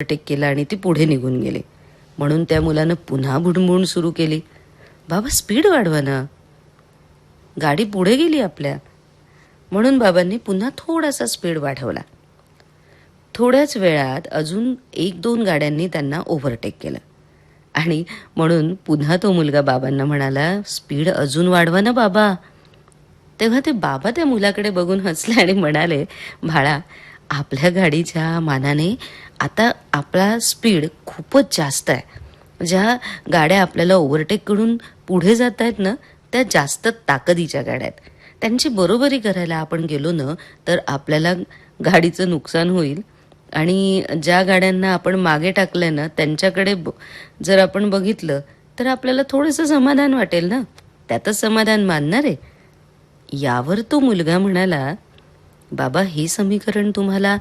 Overtake केला आणि ती पुढे निघून गेली. म्हणून त्या मुलानं पुन्हा भुणभुण सुरू केली. बाबा स्पीड वाढवा ना. गाडी पुढे गेली आपल्या. म्हणून बाबांनी पुन्हा थोडासा स्पीड वाढवला. थोड्याच वेळात अजून एक दोन गाड्यांनी त्यांना ओव्हरटेक केलं. आणि म्हणून पुन्हा तो मुलगा बाबांना म्हणाला स्पीड अजून वाढवा ना बाबा. तेव्हा ते बाबा त्या मुलाकडे बघून हसले आणि म्हणाले भाळा आपल्या गाडीच्या मानाने आता आपला स्पीड खूपच जास्त आहे. ज्या गाड्या आपल्याला ओव्हरटेक करून पुढे जात आहेत ना त्या जास्त ताकदीच्या गाड्या आहेत. त्यांची बरोबरी करायला आपण गेलो ना तर आपल्याला गाडीचं नुकसान होईल. आणि ज्या गाड्यांना आपण मागे टाकलंय ना त्यांच्याकडे ब- जर आपण बघितलं तर आपल्याला थोडंसं समाधान वाटेल ना? त्यातच समाधान मानणार? आहे यावर तो मुलगा म्हणाला बाबा हे समीकरण तुम्हाला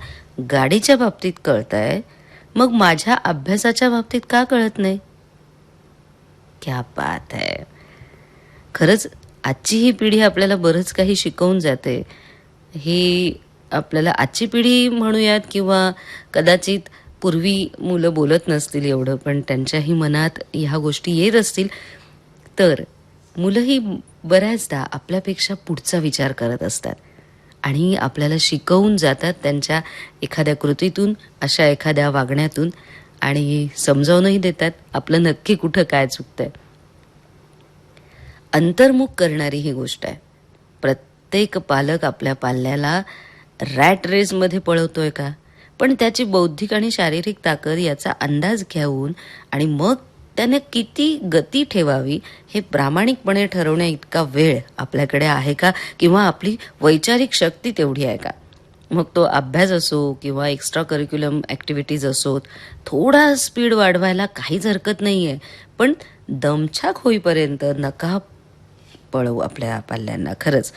गाडीच्या बाबतीत कळतंय मग माझ्या अभ्यासाच्या बाबतीत का कळत नाही? क्या बात आहे खरंच आजची ही पिढी आपल्याला बरंच काही शिकवून जाते. ही आपल्याला आजची पिढी म्हणूयात किंवा कदाचित पूर्वी मुलं बोलत नसतील एवढं पण त्यांच्याही मनात ह्या गोष्टी येत असतील. तर मुलंही बऱ्याचदा आपल्यापेक्षा पुढचा विचार करत असतात. आणि आपल्याला शिकवून जातात त्यांच्या एखाद्या कृतीतून अशा एखाद्या वागण्यातून आणि समजावूनही देतात. आपलं नक्की कुठं काय चुकतंय. अंतर्मुख करणारी ही गोष्ट आहे. प्रत्येक पालक आपल्या पाल्याला रॅट रेसमध्ये पळवतोय का? पण त्याची बौद्धिक आणि शारीरिक ताकद याचा अंदाज घेऊन आणि मग त्याने किती गती ठेवावी हे प्रामाणिकपणे ठरवण्या इतका वेळ आपल्याकडे आहे का? किंवा आपली वैचारिक शक्ती तेवढी आहे का? मग तो अभ्यास असो किंवा एक्स्ट्रा करिक्युलम ॲक्टिव्हिटीज असोत थोडा स्पीड वाढवायला काहीच हरकत नाही आहे पण दमछाक होईपर्यंत नका पळवू आपल्या पाल्यांना खरंच.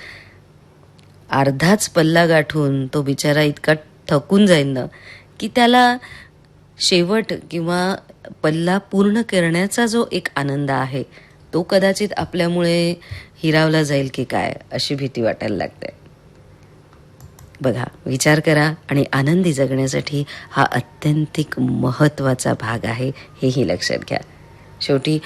अर्धाच पल्ला गाठून तो बिचारा इतका थकून जाईल ना की त्याला शेवट किंवा पल्ला पूर्ण करण्याचा जो एक आनंद आहे तो कदाचित आपल्यामुळे हिरावला जाईल की काय अशी भीती वाटायला लागते. बघा विचार करा आणि आनंदी जगण्यासाठी हा अत्यंतिक महत्त्वाचा भाग आहे हेही लक्षात घ्या. शेवटी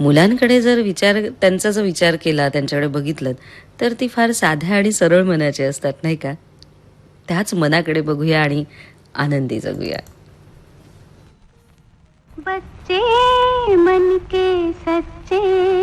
मुलांकडे जर विचार त्यांचा जर विचार केला त्यांच्याकडे बघितलं तर ती फार साध्या आणि सरळ मनाची असतात नाही का? त्याच मनाकडे बघूया आणि आनंदी जगूया. बच्चे मन के सच्चे।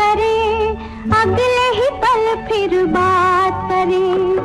करे अगले ही पल फिर बात करें।